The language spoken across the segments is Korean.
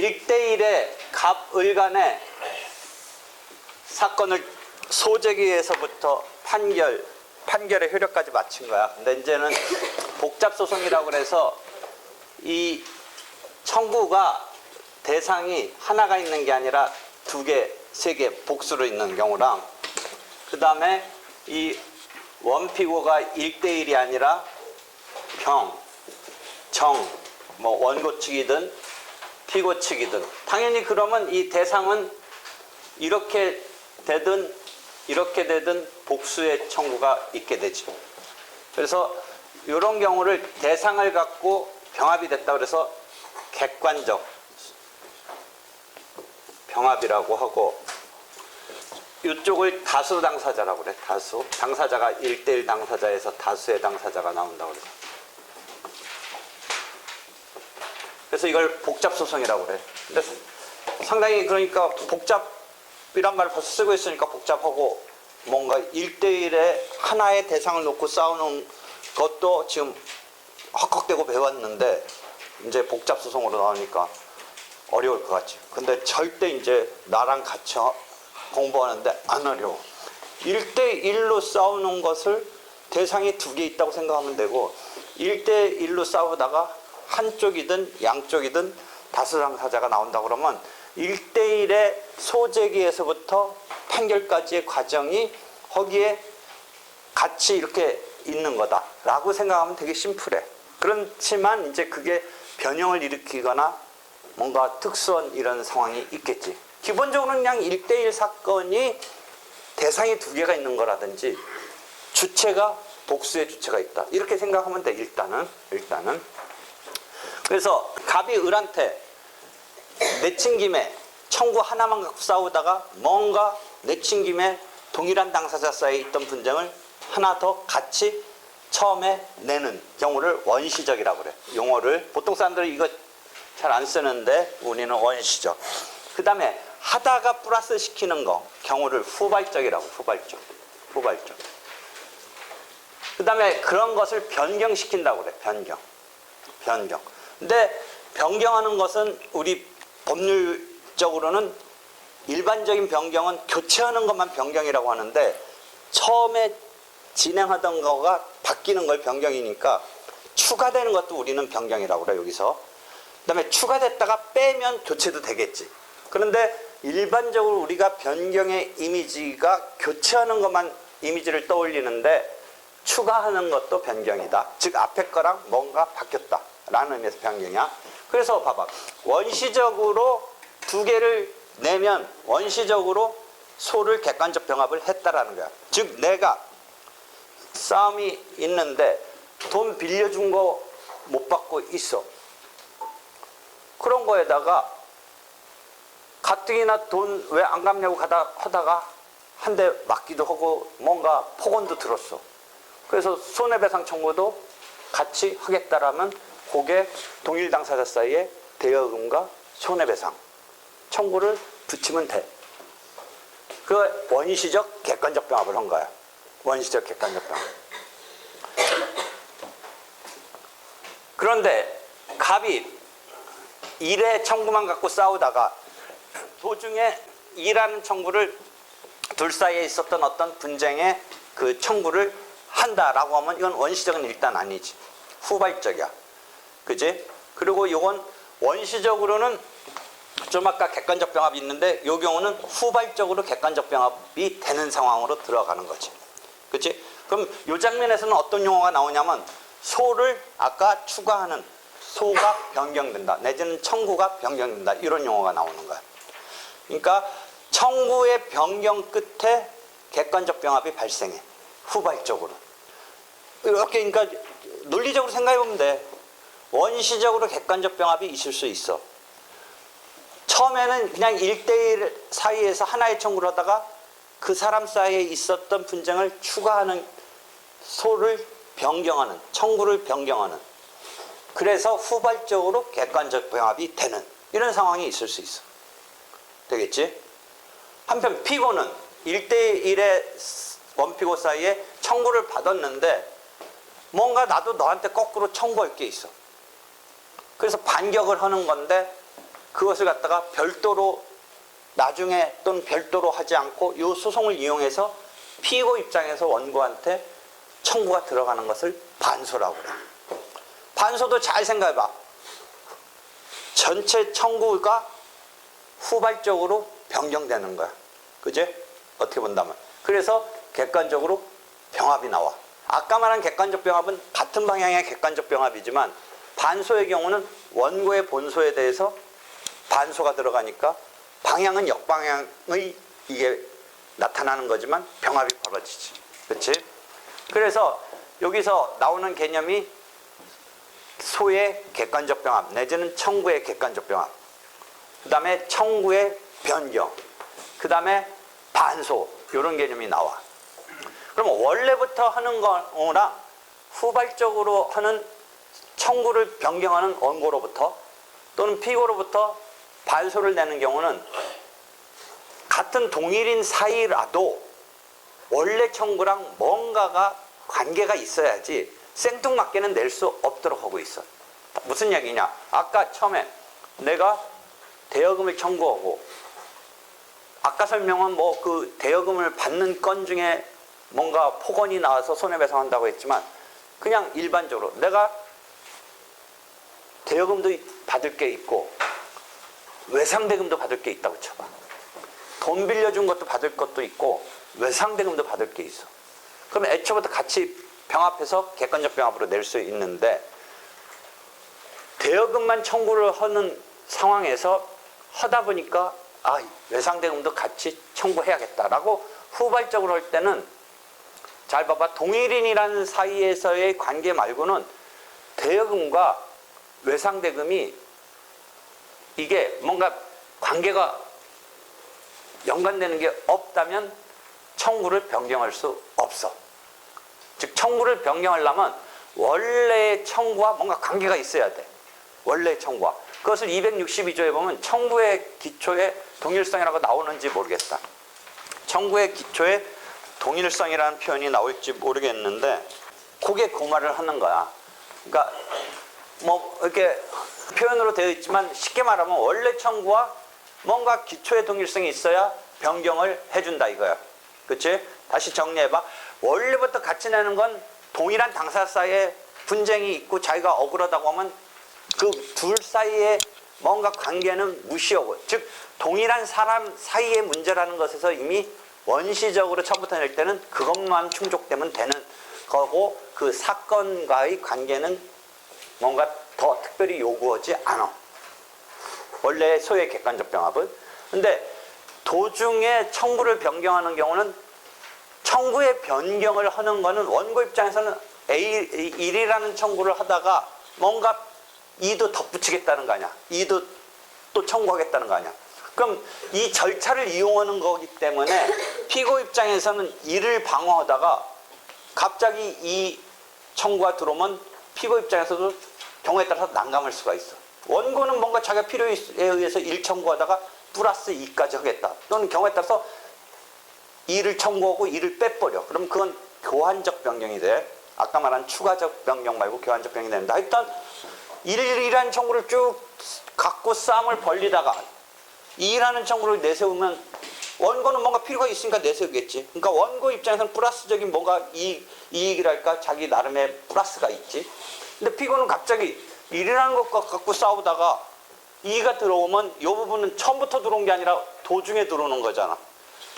1대1의 갑을 간의 사건을 소재기에서부터 판결, 판결의 효력까지 마친 거야. 근데 이제는 복잡소송이라고 그래서 이 청구가 대상이 하나가 있는 게 아니라 두 개, 세 개 복수로 있는 경우랑 그 다음에 이 원피고가 1대1이 아니라 병, 정, 뭐 원고 측이든 피고 측이든 당연히 그러면 이 대상은 이렇게 되든 이렇게 되든 복수의 청구가 있게 되죠. 그래서 이런 경우를 대상을 갖고 병합이 됐다 그래서 객관적 병합이라고 하고 이쪽을 다수 당사자라고 그래. 다수. 당사자가 1대1 당사자에서 다수의 당사자가 나온다고 그래. 그래서 이걸 복잡 소송이라고 그래. 근데 상당히 그러니까 복잡이란 말을 벌써 쓰고 있으니까 복잡하고 뭔가 1대1에 하나의 대상을 놓고 싸우는 것도 지금 헉헉대고 배웠는데 이제 복잡 소송으로 나오니까 어려울 것 같지. 근데 절대 이제 나랑 같이 공부하는데 안 어려워. 1대1로 싸우는 것을 대상이 두 개 있다고 생각하면 되고 1대1로 싸우다가 한쪽이든 양쪽이든 다수 당 사자가 나온다 그러면 1대1의 소재기에서부터 판결까지의 과정이 거기에 같이 이렇게 있는 거다라고 생각하면 되게 심플해. 그렇지만 이제 그게 변형을 일으키거나 뭔가 특수한 이런 상황이 있겠지. 기본적으로는 그냥 1대1 사건이 대상이 두 개가 있는 거라든지 주체가 복수의 주체가 있다. 이렇게 생각하면 돼. 일단은 일단은. 그래서 갑이 을한테 내친 김에 청구 하나만 갖고 싸우다가 뭔가 내친 김에 동일한 당사자 사이에 있던 분쟁을 하나 더 같이 처음에 내는 경우를 원시적이라고 그래. 용어를 보통 사람들이 이거 잘 안 쓰는데 우리는 원시적. 그 다음에 하다가 플러스 시키는 거 경우를 후발적이라고 후발적. 후발적. 그 다음에 그런 것을 변경시킨다고 그래. 변경. 변경. 근데 변경하는 것은 우리 법률적으로는 일반적인 변경은 교체하는 것만 변경이라고 하는데 처음에 진행하던 거가 바뀌는 걸 변경이니까 추가되는 것도 우리는 변경이라고 그래 여기서. 그 다음에 추가됐다가 빼면 교체도 되겠지. 그런데 일반적으로 우리가 변경의 이미지가 교체하는 것만 이미지를 떠올리는데 추가하는 것도 변경이다. 즉 앞에 거랑 뭔가 바뀌었다 라는 의미에서 변경이야 그래서 봐봐 원시적으로 두 개를 내면 원시적으로 소를 객관적 병합을 했다라는 거야 즉 내가 싸움이 있는데 돈 빌려준 거 못 받고 있어. 그런 거에다가 가뜩이나 돈 왜 안 갚냐고 가다 하다가 한 대 맞기도 하고 뭔가 폭언도 들었어. 그래서 손해배상 청구도 같이 하겠다라면 그게 동일 당사자 사이에 대여금과 손해배상 청구를 붙이면 돼. 그 원시적 객관적 병합을 한 거야. 원시적 객관적 병합. 그런데 갑이 일의 청구만 갖고 싸우다가 도중에 일하는 청구를 둘 사이에 있었던 어떤 분쟁의 그 청구를 한다라고 하면 이건 원시적은 일단 아니지. 후발적이야. 그지? 그리고 이건 원시적으로는 좀 아까 객관적 병합이 있는데 이 경우는 후발적으로 객관적 병합이 되는 상황으로 들어가는 거지. 그치? 그럼 이 장면에서는 어떤 용어가 나오냐면 소를 아까 추가하는 소가 변경된다. 내지는 청구가 변경된다. 이런 용어가 나오는 거야. 그러니까 청구의 변경 끝에 객관적 병합이 발생해. 후발적으로. 이렇게 그러니까 논리적으로 생각해 보면 돼. 원시적으로 객관적 병합이 있을 수 있어. 처음에는 그냥 1대1 사이에서 하나의 청구를 하다가 그 사람 사이에 있었던 분쟁을 추가하는 소를 변경하는 청구를 변경하는 그래서 후발적으로 객관적 병합이 되는 이런 상황이 있을 수 있어. 되겠지? 한편 피고는 1대1의 원피고 사이에 청구를 받았는데 뭔가 나도 너한테 거꾸로 청구할 게 있어. 그래서 반격을 하는 건데 그것을 갖다가 별도로 나중에 또는 별도로 하지 않고 이 소송을 이용해서 피고 입장에서 원고한테 청구가 들어가는 것을 반소라고 그래. 반소도 잘 생각해봐. 전체 청구가 후발적으로 변경되는 거야. 그제? 어떻게 본다면. 그래서 객관적으로 병합이 나와. 아까 말한 객관적 병합은 같은 방향의 객관적 병합이지만 반소의 경우는 원고의 본소에 대해서 반소가 들어가니까 방향은 역방향의 이게 나타나는 거지만 병합이 벌어지지. 그렇지? 그래서 여기서 나오는 개념이 소의 객관적 병합 내지는 청구의 객관적 병합 그 다음에 청구의 변경 그 다음에 반소 이런 개념이 나와 그럼 원래부터 하는 거랑 후발적으로 하는 청구를 변경하는 원고로부터 또는 피고로부터 반소를 내는 경우는 같은 동일인 사이라도 원래 청구랑 뭔가가 관계가 있어야지 생뚱맞게는 낼 수 없도록 하고 있어. 무슨 얘기냐? 아까 처음에 내가 대여금을 청구하고 아까 설명한 뭐 그 대여금을 받는 건 중에 뭔가 폭언이 나와서 손해배상한다고 했지만 그냥 일반적으로 내가 대여금도 받을 게 있고 외상대금도 받을 게 있다고 쳐봐. 돈 빌려준 것도 받을 것도 있고 외상대금도 받을 게 있어. 그러면 애초부터 같이 병합해서 객관적 병합으로 낼 수 있는데 대여금만 청구를 하는 상황에서 하다 보니까 아 외상대금도 같이 청구해야겠다라고 후발적으로 할 때는 잘 봐봐 동일인이라는 사이에서의 관계 말고는 대여금과 외상대금이 이게 뭔가 관계가 연관되는 게 없다면 청구를 변경할 수 없어. 즉 청구를 변경하려면 원래의 청구와 뭔가 관계가 있어야 돼. 원래의 청구와. 그것을 262조에 보면 청구의 기초에 동일성이라고 나오는지 모르겠다. 청구의 기초에 동일성이라는 표현이 나올지 모르겠는데 그게 그 말을 하는 거야. 그러니까 뭐 이렇게 표현으로 되어 있지만 쉽게 말하면 원래 청구와 뭔가 기초의 동일성이 있어야 변경을 해준다 이거야. 그치? 다시 정리해봐. 원래부터 같이 내는 건 동일한 당사 사이에 분쟁이 있고 자기가 억울하다고 하면 그 둘 사이에 뭔가 관계는 무시하고 즉 동일한 사람 사이의 문제라는 것에서 이미 원시적으로 처음부터 낼 때는 그것만 충족되면 되는 거고 그 사건과의 관계는 뭔가 더 특별히 요구하지 않아. 원래 소의 객관적 병합은. 근데 도중에 청구를 변경하는 경우는 청구의 변경을 하는 거는 원고 입장에서는 A, 1이라는 청구를 하다가 뭔가 2도 덧붙이겠다는 거 아니야. 2도 또 청구하겠다는 거 아니야. 그럼 이 절차를 이용하는 거기 때문에 피고 입장에서는 이를 방어하다가 갑자기 이 청구가 들어오면 피고 입장에서도 경우에 따라서 난감할 수가 있어. 원고는 뭔가 자기가 필요에 의해서 1 청구하다가 플러스 2까지 하겠다. 또는 경우에 따라서 2를 청구하고 2를 빼버려. 그럼 그건 교환적 변경이 돼. 아까 말한 추가적 변경 말고 교환적 변경이 됩니다. 일단 1이라는 청구를 쭉 갖고 싸움을 벌리다가 2라는 청구를 내세우면 원고는 뭔가 필요가 있으니까 내세우겠지. 그러니까 원고 입장에서는 플러스적인 뭔가 이익, 이익이랄까 자기 나름의 플러스가 있지. 근데 피고는 갑자기 1이라는 것과 갖고 싸우다가 2가 들어오면 이 부분은 처음부터 들어온 게 아니라 도중에 들어오는 거잖아.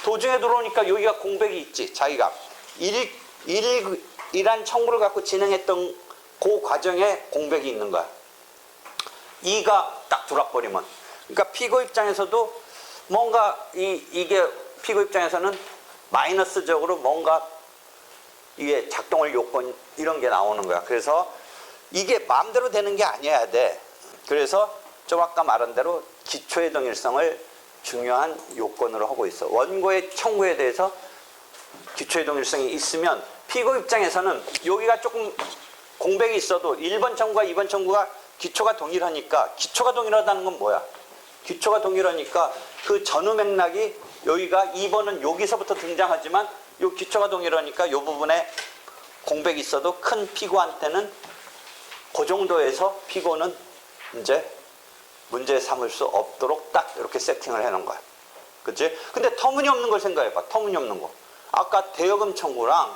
도중에 들어오니까 여기가 공백이 있지. 자기가 1, 1, 1이란 청구를 갖고 진행했던 그 과정에 공백이 있는 거야. 2가 딱 들어와버리면. 그러니까 피고 입장에서도 뭔가 이, 이게 피고 입장에서는 마이너스적으로 뭔가 이게 작동을 요건 이런 게 나오는 거야. 그래서 이게 마음대로 되는 게 아니어야 돼. 그래서 좀 아까 말한 대로 기초의 동일성을 중요한 요건으로 하고 있어. 원고의 청구에 대해서 기초의 동일성이 있으면 피고 입장에서는 여기가 조금 공백이 있어도 1번 청구와 2번 청구가 기초가 동일하니까 기초가 동일하다는 건 뭐야? 기초가 동일하니까 그 전후 맥락이 여기가 2번은 여기서부터 등장하지만 요 기초가 동일하니까 요 부분에 공백이 있어도 큰 피고한테는 그 정도에서 피고는 이제 문제 삼을 수 없도록 딱 이렇게 세팅을 해놓은 거야. 그치? 근데 터무니없는 걸 생각해봐. 터무니없는 거. 아까 대여금 청구랑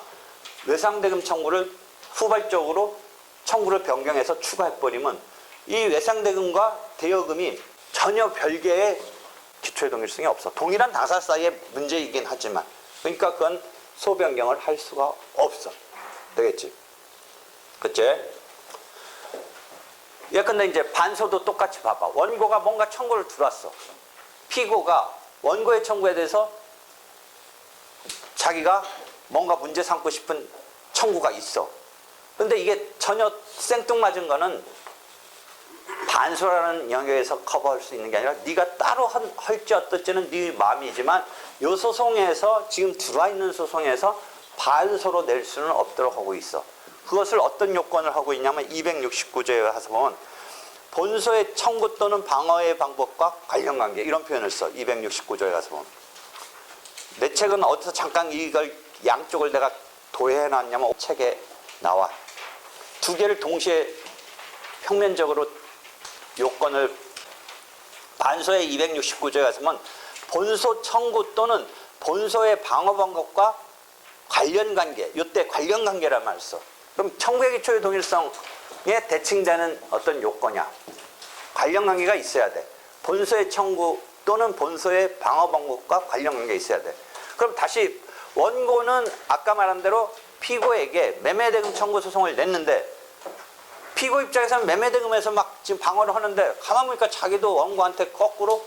외상대금 청구를 후발적으로 청구를 변경해서 추가해버리면 이 외상대금과 대여금이 전혀 별개의 기초의 동일성이 없어. 동일한 당사 사이의 문제이긴 하지만. 그러니까 그건 소변경을 할 수가 없어. 되겠지? 그치? 예컨대 이제 반소도 똑같이 봐봐. 원고가 뭔가 청구를 들어왔어. 피고가 원고의 청구에 대해서 자기가 뭔가 문제 삼고 싶은 청구가 있어. 근데 이게 전혀 생뚱맞은 거는 반소라는 영역에서 커버할 수 있는 게 아니라 네가 따로 한- 할지 어떨지는 네 마음이지만 요 소송에서 지금 들어와 있는 소송에서 반소로 낼 수는 없도록 하고 있어. 그것을 어떤 요건을 하고 있냐면 269조에 가서 보면 본소의 청구 또는 방어의 방법과 관련 관계 이런 표현을 써. 269조에 가서 보면. 내 책은 어디서 잠깐 이걸 양쪽을 내가 도해해 놨냐면 책에 나와. 두 개를 동시에 평면적으로 요건을 반소의 269조에 가서면 본소 청구 또는 본소의 방어 방법과 관련 관계, 요때 관련 관계란 말을 써. 그럼 청구의 기초의 동일성에 대칭되는 어떤 요건이야. 관련 관계가 있어야 돼. 본소의 청구 또는 본소의 방어 방법과 관련 관계가 있어야 돼. 그럼 다시 원고는 아까 말한 대로 피고에게 매매대금 청구 소송을 냈는데 피고 입장에서는 매매대금에서 막 지금 방어를 하는데 가만 보니까 자기도 원고한테 거꾸로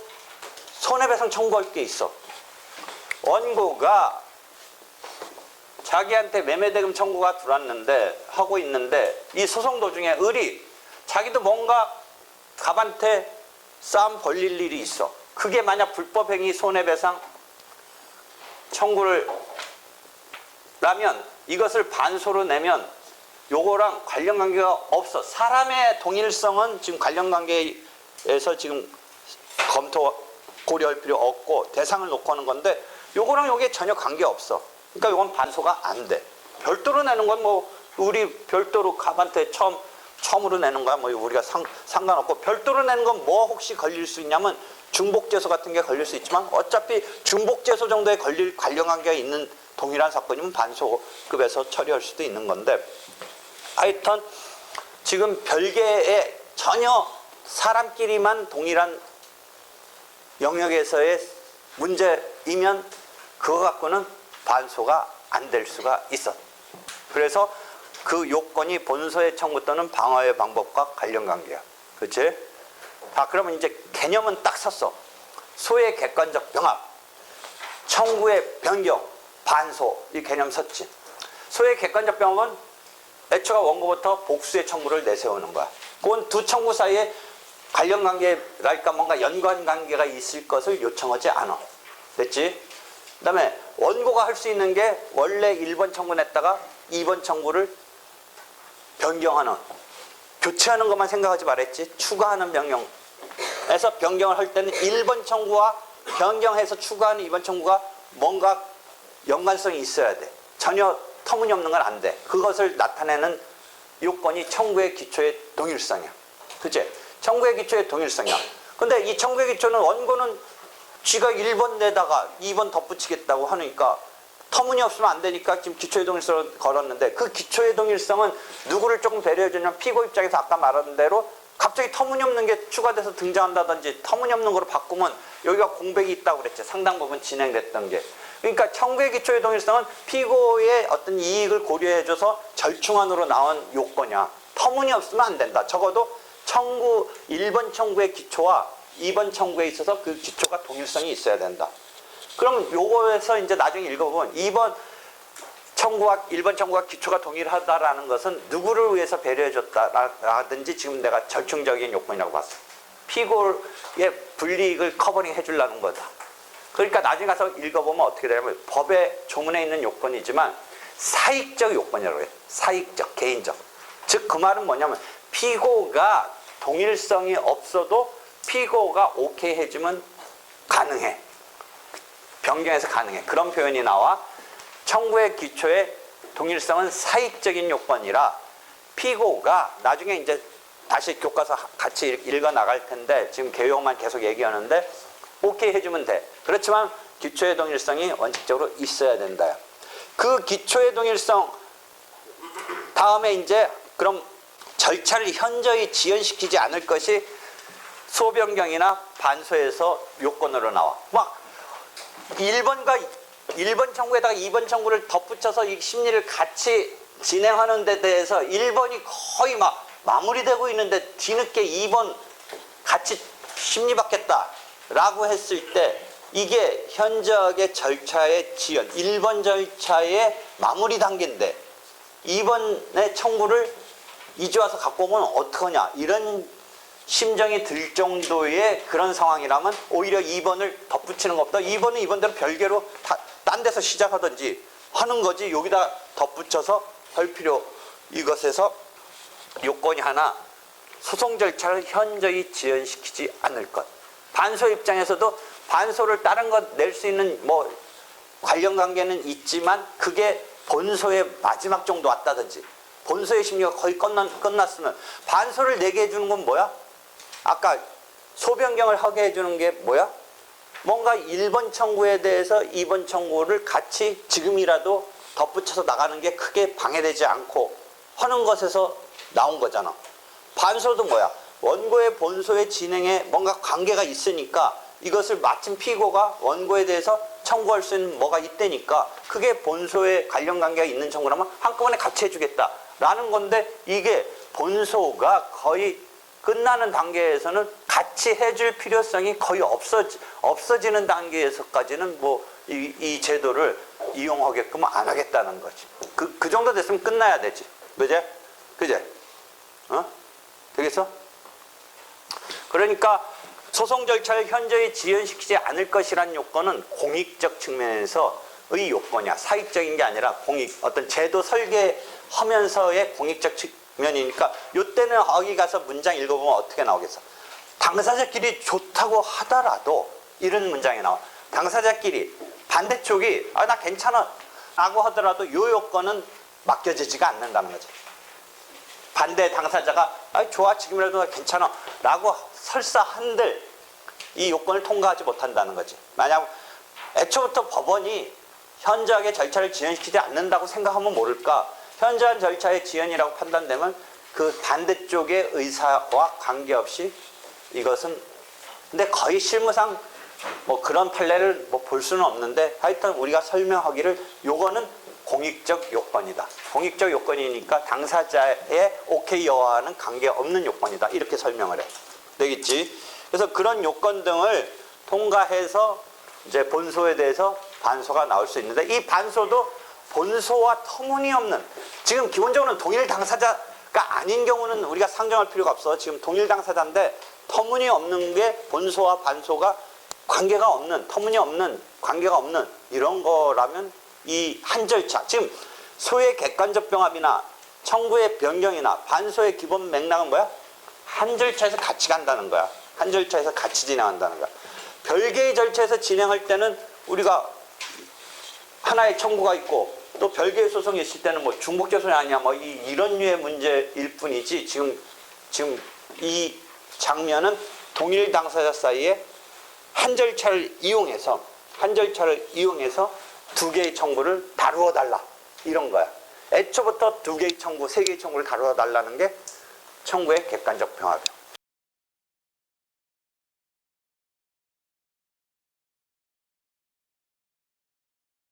손해배상 청구할 게 있어. 원고가 자기한테 매매대금 청구가 들어왔는데 하고 있는데 이 소송 도중에 을이 자기도 뭔가 갑한테 싸움 벌릴 일이 있어. 그게 만약 불법행위 손해배상 청구를 라면 이것을 반소로 내면 요거랑 관련 관계가 없어. 사람의 동일성은 지금 관련 관계에서 지금 검토 고려할 필요 없고 대상을 놓고 하는 건데 요거랑 요게 전혀 관계 없어. 그러니까 요건 반소가 안 돼. 별도로 내는 건 뭐 우리 별도로 갑한테 처음 처음으로 내는 거야. 뭐 우리가 상, 상관없고 별도로 내는 건 뭐 혹시 걸릴 수 있냐면 중복제소 같은 게 걸릴 수 있지만 어차피 중복제소 정도에 걸릴 관련 관계가 있는 동일한 사건이면 반소급에서 처리할 수도 있는 건데 하여튼 지금 별개의 전혀 사람끼리만 동일한 영역에서의 문제이면 그거 갖고는 반소가 안 될 수가 있어. 그래서 그 요건이 본소의 청구 또는 방어의 방법과 관련 관계야. 그렇지? 자, 그러면 이제 개념은 딱 섰어. 소의 객관적 병합, 청구의 변경, 반소 이 개념 섰지. 소의 객관적 병합은 애초가 원고부터 복수의 청구를 내세우는 거야. 그건 두 청구 사이에 관련 관계랄까 뭔가 연관 관계가 있을 것을 요청하지 않아. 됐지? 그 다음에 원고가 할 수 있는 게 원래 1번 청구 냈다가 2번 청구를 변경하는, 교체하는 것만 생각하지 말았지. 추가하는 변경에서 변경을 할 때는 1번 청구와 변경해서 추가하는 2번 청구가 뭔가 연관성이 있어야 돼. 전혀 터무니없는 건 안 돼. 그것을 나타내는 요건이 청구의 기초의 동일성이야. 그치? 청구의 기초의 동일성이야. 근데 이 청구의 기초는 원고는 지가 1번 내다가 2번 덧붙이겠다고 하니까 터무니없으면 안 되니까 지금 기초의 동일성을 걸었는데 그 기초의 동일성은 누구를 조금 배려해주냐면 피고 입장에서 아까 말한 대로 갑자기 터무니없는 게 추가돼서 등장한다든지 터무니없는 거로 바꾸면 여기가 공백이 있다고 그랬지. 상당 부분 진행됐던 게. 그러니까 청구의 기초의 동일성은 피고의 어떤 이익을 고려해줘서 절충안으로 나온 요건이야. 터무니없으면 안 된다. 적어도 청구 1번 청구의 기초와 2번 청구에 있어서 그 기초가 동일성이 있어야 된다. 그럼 요거에서 이제 나중에 읽어보면 2번 청구와 1번 청구와 기초가 동일하다라는 것은 누구를 위해서 배려해줬다라든지 지금 내가 절충적인 요건이라고 봤어. 피고의 불이익을 커버링 해주려는 거다. 그러니까 나중에 가서 읽어보면 어떻게 되냐면 법의 조문에 있는 요건이지만 사익적 요건이라고 해요. 사익적, 개인적. 즉 그 말은 뭐냐면 피고가 동일성이 없어도 피고가 오케이 해주면 가능해. 변경해서 가능해. 그런 표현이 나와 청구의 기초의 동일성은 사익적인 요건이라 피고가 나중에 이제 다시 교과서 같이 읽어 나갈 텐데 지금 개요만 계속 얘기하는데 오케이 해주면 돼. 그렇지만 기초의 동일성이 원칙적으로 있어야 된다. 그 기초의 동일성 다음에 이제 그럼 절차를 현저히 지연시키지 않을 것이 소변경이나 반소에서 요건으로 나와. 막 1번과 1번 청구에다가 2번 청구를 덧붙여서 이 심리를 같이 진행하는 데 대해서 1번이 거의 막 마무리되고 있는데 뒤늦게 2번 같이 심리 받겠다 라고 했을 때 이게 현저하게 절차의 지연, 1번 절차의 마무리 단계인데 2번의 청구를 이제 와서 갖고 오면 어떡하냐 이런 심정이 들 정도의 그런 상황이라면 오히려 2번을 덧붙이는 것보다 2번은 2번대로 별개로 다, 딴 데서 시작하든지 하는 거지 여기다 덧붙여서 할 필요 이것에서 요건이 하나 소송 절차를 현저히 지연시키지 않을 것 반소 입장에서도 반소를 다른 것 낼 수 있는 뭐 관련 관계는 있지만 그게 본소의 마지막 정도 왔다든지 본소의 심리가 거의 끝났, 끝났으면 반소를 내게 해주는 건 뭐야? 아까 소변경을 하게 해주는 게 뭐야? 뭔가 1번 청구에 대해서 2번 청구를 같이 지금이라도 덧붙여서 나가는 게 크게 방해되지 않고 하는 것에서 나온 거잖아. 반소도 뭐야? 원고의 본소의 진행에 뭔가 관계가 있으니까 이것을 마침 피고가 원고에 대해서 청구할 수 있는 뭐가 있다니까 그게 본소에 관련 관계가 있는 청구라면 한꺼번에 같이 해주겠다라는 건데 이게 본소가 거의 끝나는 단계에서는 같이 해줄 필요성이 거의 없어지, 없어지는 단계에서까지는 뭐 이 이 제도를 이용하게끔 안 하겠다는 거지. 그, 그 정도 됐으면 끝나야 되지. 그제? 그제? 어? 되겠어? 그러니까 소송 절차를 현저히 지연시키지 않을 것이란 요건은 공익적 측면에서의 요건이야. 사익적인 게 아니라 공익, 어떤 제도 설계하면서의 공익적 측 면이니까 요때는 어기 가서 문장 읽어보면 어떻게 나오겠어? 당사자끼리 좋다고 하더라도 이런 문장이 나와. 당사자끼리 반대쪽이 아 나 괜찮아 라고 하더라도 요 요건은 맡겨지지가 않는다는 거지. 반대 당사자가 아 좋아 지금이라도 나 괜찮아 라고 설사 한들 이 요건을 통과하지 못한다는 거지. 만약 애초부터 법원이 현저하게 절차를 지연시키지 않는다고 생각하면 모를까 현저한 절차의 지연이라고 판단되면 그 반대쪽의 의사와 관계없이 이것은 근데 거의 실무상 뭐 그런 판례를 뭐 볼 수는 없는데 하여튼 우리가 설명하기를 요거는 공익적 요건이다. 공익적 요건이니까 당사자의 오케이 여와는 관계없는 요건이다. 이렇게 설명을 해. 되겠지? 그래서 그런 요건 등을 통과해서 이제 본소에 대해서 반소가 나올 수 있는데 이 반소도 본소와 터무니없는 지금 기본적으로는 동일 당사자가 아닌 경우는 우리가 상정할 필요가 없어. 지금 동일 당사자인데 터무니없는 게 본소와 반소가 관계가 없는 터무니없는 관계가 없는 이런 거라면 이 한 절차 지금 소의 객관적 병합이나 청구의 변경이나 반소의 기본 맥락은 뭐야? 한 절차에서 같이 간다는 거야. 한 절차에서 같이 진행한다는 거야. 별개의 절차에서 진행할 때는 우리가 하나의 청구가 있고 또 별개의 소송이 있을 때는 뭐 중복 재소이 아니야 뭐 이, 이런 류의 문제일 뿐이지 지금 지금 이 장면은 동일 당사자 사이에 한 절차를 이용해서 한 절차를 이용해서 두 개의 청구를 다루어 달라 이런 거야. 애초부터 두 개의 청구, 세 개의 청구를 다루어 달라는 게 청구의 객관적 병합이야.